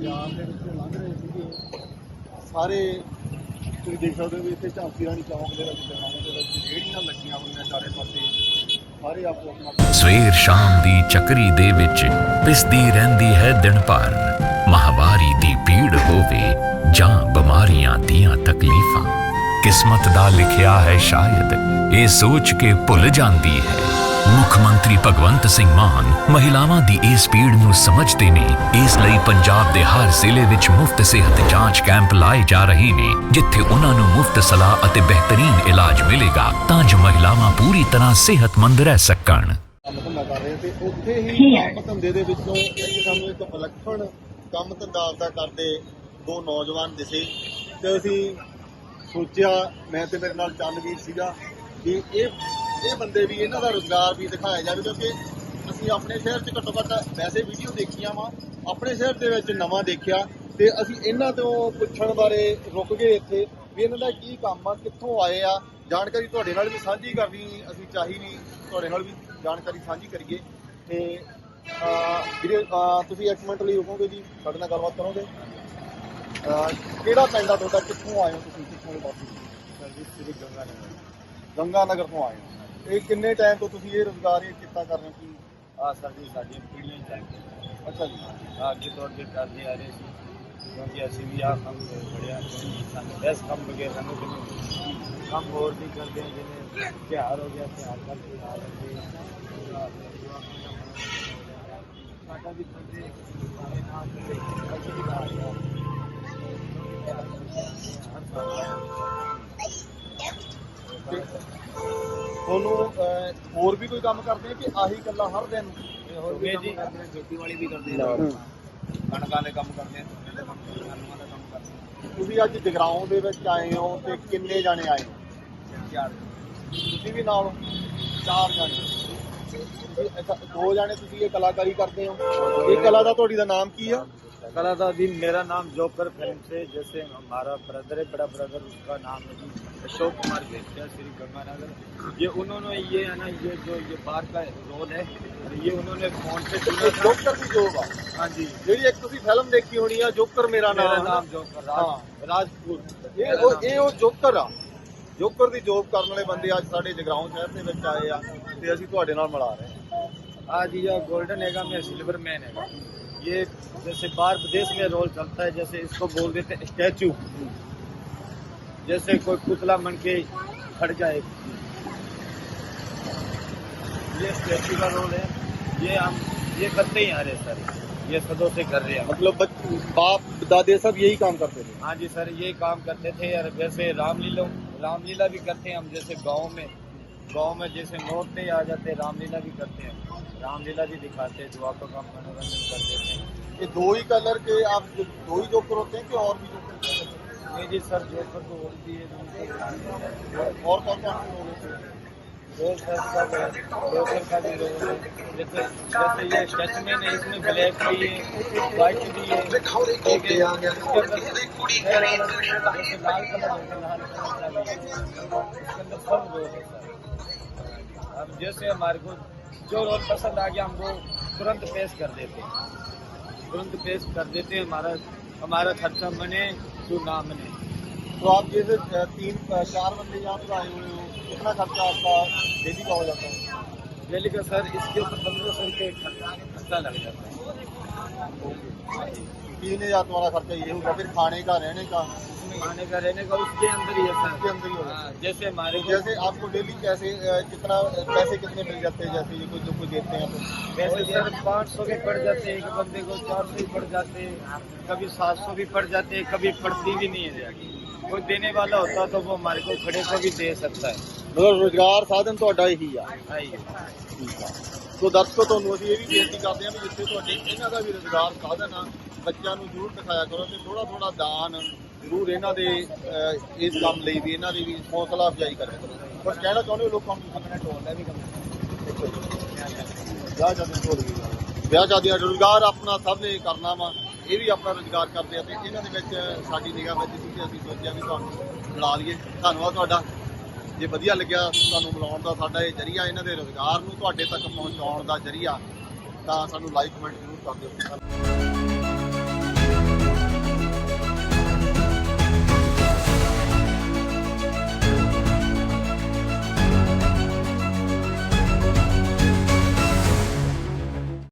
ਪੰਜਾਬ ਦੇ ਵਿੱਚੋਂ ਲੰਘ ਰਹੇ ਸੀਗੇ। ਸਾਰੇ ਤੁਸੀਂ ਦੇਖ ਸਕਦੇ ਹੋ ਵੀ ਇੱਥੇ ਝਾਂਸੀ ਰਾਣੀ ਚੌਂਕ ਦੇ ਵਿੱਚ ਦੁਕਾਨਾਂ ਲੱਗੀਆਂ ਹੋਈਆਂ ਚਾਰੇ ਪਾਸੇ। ਸਾਰੇ ਆਪੋ ਆਪਣਾ ਸਵੇਰ ਸ਼ਾਮ ਦੀ ਚੱਕਰੀ ਦੇ ਵਿੱਚ ਪਿਸਦੀ ਰਹਿੰਦੀ ਹੈ ਦਿਨ ਭਰ। ਮਹਾਵਾਰੀ ਦੀ ਪੀੜ ਹੋਵੇ ਜਾਂ ਬਿਮਾਰੀਆਂ ਦੀਆਂ ਤਕਲੀਫਾਂ। ਕਿਸਮਤ ਦਾ ਲਿਖਿਆ ਹੈ ਸ਼ਾਇਦ, ਇਹ ਸੋਚ ਕੇ ਭੁੱਲ ਜਾਂਦੀ ਹੈ। ਮੁੱਖ ਮੰਤਰੀ ਭਗਵੰਤ ਸਿੰਘ ਮਾਨ ਮਹਿਲਾਵਾਂ ਦੀ ਇਸ ਪੀੜ ਨੂੰ ਸਮਝਦੇ ਨੇ। ਇਸ ਲਈ ਪੰਜਾਬ ਦੇ ਹਰ ਜ਼ਿਲ੍ਹੇ ਵਿੱਚ ਮੁਫਤ ਸਿਹਤ ਜਾਂਚ ਕੈਂਪ ਲਾਏ ਜਾ ਰਹੇ ਨੇ ਜਿੱਥੇ ਉਹਨਾਂ ਨੂੰ ਮੁਫਤ ਸਲਾਹ ਅਤੇ ਬਿਹਤਰੀਨ ਇਲਾਜ ਮਿਲੇਗਾ ਤਾਂ ਜੋ ਮਹਿਲਾਵਾਂ ਪੂਰੀ ਤਰ੍ਹਾਂ ਸਿਹਤਮੰਦ ਰਹਿ ਸਕਣ। ਕੰਮ ਧੰਦਾ ਕਰ ਰਹੇ ਤੇ ਉੱਥੇ ਹੀ। ਕੰਮ ਧੰਦੇ ਦੇ ਵਿੱਚੋਂ ਇੱਕ ਸਾਨੂੰ ਇੱਕ ਵਿਲੱਖਣ ਕੰਮ ਧੰਦਾ ਆਪਦਾ ਕਰਦੇ ਦੋ ਨੌਜਵਾਨ ਦਿਸੇ। ਤੇ ਅਸੀਂ ਸੋਚਿਆ ਮੈਂ ਤੇ ਮੇਰੇ ਨਾਲ ਚੰਨਵੀਰ ਸੀਗਾ ਕਿ ਇਹ ਇਹ ਬੰਦੇ ਵੀ ਇਹਨਾਂ ਦਾ ਰੋਜ਼ਗਾਰ ਵੀ ਦਿਖਾਇਆ ਜਾਵੇ ਕਿਉਂਕਿ ਅਸੀਂ ਆਪਣੇ ਸ਼ਹਿਰ 'ਚ ਘੱਟੋ ਘੱਟ ਵੈਸੇ ਵੀਡੀਓ ਦੇਖੀਆਂ ਵਾ। ਆਪਣੇ ਸ਼ਹਿਰ ਦੇ ਵਿੱਚ ਨਵਾਂ ਦੇਖਿਆ ਤੇ ਅਸੀਂ ਇਹਨਾਂ ਤੋਂ ਪੁੱਛਣ ਬਾਰੇ ਰੁਕ ਗਏ ਇੱਥੇ ਵੀ ਇਹਨਾਂ ਦਾ ਕੀ ਕੰਮ ਆ ਕਿੱਥੋਂ ਆਏ ਆ। ਜਾਣਕਾਰੀ ਤੁਹਾਡੇ ਨਾਲ ਵੀ ਸਾਂਝੀ ਕਰਨੀ ਅਸੀਂ ਚਾਹੀ ਨਹੀਂ ਤੁਹਾਡੇ ਨਾਲ ਵੀ ਜਾਣਕਾਰੀ ਸਾਂਝੀ ਕਰੀਏ। ਤੇ ਵੀਰੇ ਤੁਸੀਂ ਇੱਕ ਮਿੰਟ ਲਈ ਰੁਕੋਗੇ ਜੀ ਸਾਡੇ ਨਾਲ ਗੱਲਬਾਤ ਕਰੋਗੇ? ਕਿਹੜਾ ਪਿੰਡ ਆ ਤੁਹਾਡਾ ਕਿੱਥੋਂ ਆਏ ਹੋ ਤੁਸੀਂ ਕਿੱਥੋਂ ਦੇ ਵਾਸੀ? ਸਰਵਿਸ ਸ੍ਰੀ ਗੰਗਾ ਨਗਰ। ਗੰਗਾ ਨਗਰ ਤੋਂ ਆਏ ਹੋ। ਇਹ ਕਿੰਨੇ ਟਾਈਮ ਤੋਂ ਤੁਸੀਂ ਇਹ ਰੋਜ਼ਗਾਰ ਇਹ ਕਿੱਤਾ ਕਰ ਰਹੇ ਹੋ? ਕੀ ਆ ਸਾਡੀ ਪੀੜ੍ਹੀਆਂ ਹੀ ਚੱਲਦੀ ਅੱਛਾ ਜੀ। ਅੱਗੇ ਤੋਂ ਅੱਗੇ ਕਰਦੇ ਆ ਰਹੇ ਸੀ। ਕਿਉਂਕਿ ਅਸੀਂ ਵੀ ਆ ਕੰਮ ਬੜਿਆ ਸਾਨੂੰ ਬੈਸ ਕੰਮ ਵਗੈਰਾ ਸਾਨੂੰ ਕਿਵੇਂ ਕੰਮ ਹੋਰ ਵੀ ਕਰਦੇ ਹਾਂ ਜਿਵੇਂ ਤਿਉਹਾਰ ਹੋ ਗਿਆ ਤਿਉਹਾਰ ਕਰਕੇ ਆ ਜਾਂਦੇ ਸਾਡਾ ਵੀ ਕਰਦੇ ਸਾਰੇ ਨਾਲ ਅਸੀਂ ਵੀ ਨਾਲ ਤੁਹਾਨੂੰ ਹੋਰ ਵੀ ਕੋਈ ਕੰਮ ਕਰਦੇ ਆ ਕਿ ਆਹੀ ਇਕੱਲਾ ਹਰ ਦਿਨ? ਹੋਰ ਵੀ ਜੀ ਖੇਤੀਬਾੜੀ ਵੀ ਕਰਦੇ ਹਾਂ ਕਣਕਾਂ ਦੇ ਕੰਮ ਕਰਦੇ ਹਾਂ ਝੋਨੇ ਦੇ ਕੰਮ ਕਰਦੇ ਆਲੂਆਂ ਦਾ ਕੰਮ ਕਰਦੇ ਤੁਸੀਂ ਅੱਜ ਜਗਰਾਉਂ ਦੇ ਵਿੱਚ ਆਏ ਹੋ ਤੇ ਕਿੰਨੇ ਜਾਣੇ ਆਏ ਹੋ? ਚਾਰ। ਤੁਸੀਂ ਵੀ ਨਾਲ? ਚਾਰ ਜਾਣੇ। ਦੋ ਜਾਣੇ ਤੁਸੀਂ ਇਹ ਕਲਾਕਾਰੀ ਕਰਦੇ ਹੋ। ਇਹ ਕਲਾ ਦਾ ਤੁਹਾਡੀ ਦਾ ਨਾਮ ਕੀ ਆ? कला था जी मेरा नाम जोकर फिल्म से जैसे हमारा ब्रदर है बड़ा ब्रदर उसका नाम है जी अशोक कुमार भेटिया श्री गंगानगर ये उन्होंने ये है ना ये जो ये बाहर का रोल है ये उन्होंने फोन से चुना ਇਹ था ਜੋਕਰ ਦੀ ਜੋਬ ਆ हाँ जी ਜਿਹੜੀ ਇੱਕ ਤੁਸੀਂ ਫਿਲਮ ਦੇਖੀ ਹੋਣੀ ਆ ਜੋਕਰ ਮੇਰਾ मेरा ਨਾਮ नाम जोकर राज, राजपूत ਇਹ ਉਹ ਇਹ ਉਹ ਜੋਕਰ ਆ ਜੋਕਰ ਦੀ ਜੋਬ ਕਰਨ ਵਾਲੇ ਬੰਦੇ ਅੱਜ ਸਾਡੇ ਜਗਰਾਉਂ ਸ਼ਹਿਰ ਦੇ ਵਿੱਚ ਆਏ ਆ ਤੇ ਅਸੀਂ ਤੁਹਾਡੇ ਨਾਲ ਮਿਲਾ ਰਹੇ ਹਾਂ आज ये गोल्डन हैगा में सिल्वर मैन हैगा ये जैसे یہ جیسے بار بدیش میں رول چلتا ہے جیسے اس کو بول دیتے اسٹیچو جیسے کوئی پتلا من کے کھڑ جائے۔ یہ اسٹیچو کا رول ہے۔ یہ ہم یہ کرتے ہی آ رہے سر۔ یہ صدو سے کر رہے ہیں۔ مطلب باپ دادے سب یہی کام کرتے تھے۔ ہاں جی سر یہی کام کرتے تھے۔ اور جیسے رام لیلا رام لیلا بھی کرتے ہیں ہم جیسے گاؤں میں گاؤں میں جیسے موڑتے آ جاتے رام لیلا بھی کرتے ہیں۔ رام لیلا بھی دکھاتے ہیں آپ کا ہم منورنجن کر دیتے ہیں یہ دو ہی کلر کے آپ دو ہی جوکر ہوتے ہیں کہ اور بھی جوکر ہوتے ہیں نہیں جی سر جوکر تو ہوتی ہے اور کون کون سے لوگ ہوتے ہیں جوکر اب جیسے ہمارے کو جو رول پسند آ گیا ہم وہ ترنت پیش کر دیتے ہیں۔ ترنت پیش کر دیتے ہیں ہمارا ہمارا خرچہ بنے جو نہ بنے۔ تو آپ جیسے تین چار بندے یہاں پر آئے ہوئے ہوں کتنا خرچہ آپ کا ڈیلی کا ہو جاتا ہے؟ ڈیلی کا سر اس کے اوپر پندرہ سو روپئے خرچہ لگ جاتا ہے۔ پینے کا تمہارا خرچہ یہ ہوگا پھر کھانے کا رہنے کا؟ کھانے کا رہنے کا اس کے اندر ہی ہے کے اندر ہی ہوگا۔ ہاں، جیسے ہمارے جیسے آپ کو ڈیلی کیسے کتنا پیسے کتنے مل جاتے ہیں؟ جیسے یہ کچھ جو کچھ دیتے ہیں ویسے سر پانچ سو بھی پڑ جاتے ہیں ایک بندے کو چار سو بھی پڑ جاتے ہیں۔ کبھی سات سو بھی پڑ جاتے ہیں کبھی پڑتی بھی نہیں ہے کوئی دینے والا ہوتا تو وہ ہمارے کو کھڑے سے بھی دے سکتا ہے۔ روزگار سادھن تو ہی ہے۔ ہاں جی۔ ਸੋ ਦਰਸ਼ਕੋ, ਤੁਹਾਨੂੰ ਅਸੀਂ ਇਹ ਵੀ ਬੇਨਤੀ ਕਰਦੇ ਹਾਂ ਵੀ ਜਿੱਥੇ ਤੁਹਾਡੇ ਇਹਨਾਂ ਦਾ ਵੀ ਰੋਜ਼ਗਾਰ ਸਾਧਨ ਆ ਬੱਚਿਆਂ ਨੂੰ ਜ਼ਰੂਰ ਦਿਖਾਇਆ ਕਰੋ ਤੇ ਥੋੜਾ ਥੋੜਾ ਦਾਨ ਜ਼ਰੂਰ ਇਹਨਾਂ ਦੇ ਇਸ ਕੰਮ ਲਈ ਵੀ, ਇਹਨਾਂ ਦੀ ਵੀ ਹੌਸਲਾ ਅਫਜ਼ਾਈ ਕਰਿਆ ਕਰੋ। ਪਰ ਕਹਿਣਾ ਚਾਹੁੰਦੇ ਹੋ ਲੋਕਾਂ ਨੂੰ ਕੰਮਣਾ ਟੋਲ ਲੈ ਵੀ ਵਿਆਹ ਜਾਂਦੇ ਟੋਲ ਵੀ ਵਿਆਹ ਜਾਂਦੇ ਰੋਜ਼ਗਾਰ ਆਪਣਾ ਸਭ ਨੇ ਕਰਨਾ ਵਾ, ਇਹ ਵੀ ਆਪਣਾ ਰੋਜ਼ਗਾਰ ਕਰਦੇ ਆ ਤੇ ਇਹਨਾਂ ਦੇ ਵਿੱਚ ਸਾਡੀ ਨਿਗਾਹ ਵਿੱਚ ਅਸੀਂ ਸੋਚਿਆ ਵੀ ਤੁਹਾਨੂੰ ਲਾ ਲਈਏ। ਧੰਨਵਾਦ ਤੁਹਾਡਾ। ਜੇ ਵਧੀਆ ਲੱਗਿਆ ਤੁਹਾਨੂੰ ਮਿਲਾਉਣ ਦਾ, ਸਾਡਾ ਇਹ ਜਰੀਆ ਇਹਨਾਂ ਦੇ ਰੋਜ਼ਗਾਰ ਨੂੰ ਤੁਹਾਡੇ ਤੱਕ ਪਹੁੰਚਾਉਣ ਦਾ ਜਰੀਆ, ਤਾਂ ਸਾਨੂੰ ਲਾਈਕ ਕਮੈਂਟ ਜ਼ਰੂਰ ਕਰ ਦਿਓ।